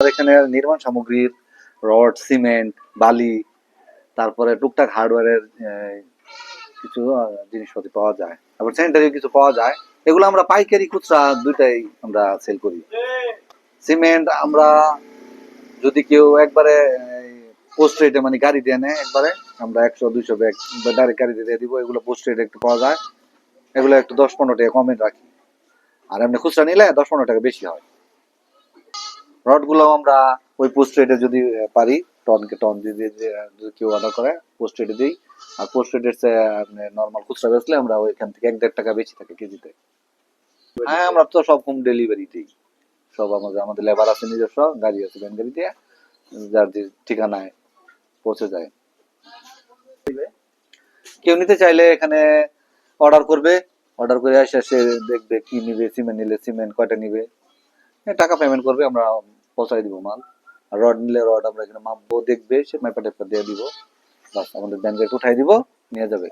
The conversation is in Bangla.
এখানে নির্মাণ সামগ্রীর রড সিমেন্ট বালি তারপরে টুকটাক হার্ডওয়্যারের কিছু আহ, জিনিসপাতি পাওয়া যায়। তারপর স্যানিটারি কিছু পাওয়া যায়। এগুলো আমরা পাইকারি খুচরা দুইটাই আমরা সেল করি। সিমেন্ট আমরা যদি কেউ একবারে পোস্ট রেটে মানে গাড়ি দিয়ে নেয় একবারে আমরা একশো দুইশো ব্যাগ ডাইরেক্ট গাড়ি দিয়ে দিব। এগুলো পোস্ট রেটে একটু পাওয়া যায়। এগুলো একটু দশ পনেরো টাকা কমে রাখি। আর এমনি খুচরা নিলে দশ পনেরো টাকা বেশি হয়। রডগুলো আমরা ওই পোস্ট রেটে যদি পারি, টনকে টন যদি যদি কেউ অর্ডার করে পোস্ট রেটে দিই। আর পোস্ট রেটের নর্মাল খুচরা বেচলে আমরা ওইখান থেকে এক দেড় টাকা বেশি থাকে কেজিতে। হ্যাঁ আমরা তো সব হোম ডেলিভারি দিই সব আমাদের আমাদের লেবার আছে নিজস্ব, গাড়ি আছে ভ্যান গাড়ি দিয়ে যার যে ঠিকানায় পৌঁছে যায়। কেউ নিতে চাইলে এখানে অর্ডার করবে। অর্ডার করে এসে সে দেখবে কি নিবে সিমেন্ট নিলে সিমেন্ট কয়টা নিবে। টাকা পেমেন্ট করবে, আমরা পৌঁছাই দিব, মাল। আর রড নিলে রড আমরা এখানে মাপবো, দেখবে সে মাইপা টেপা দিয়ে দিব। বাস আমাদের ব্যান গাড়ি উঠাই দিব, নিয়ে যাবে।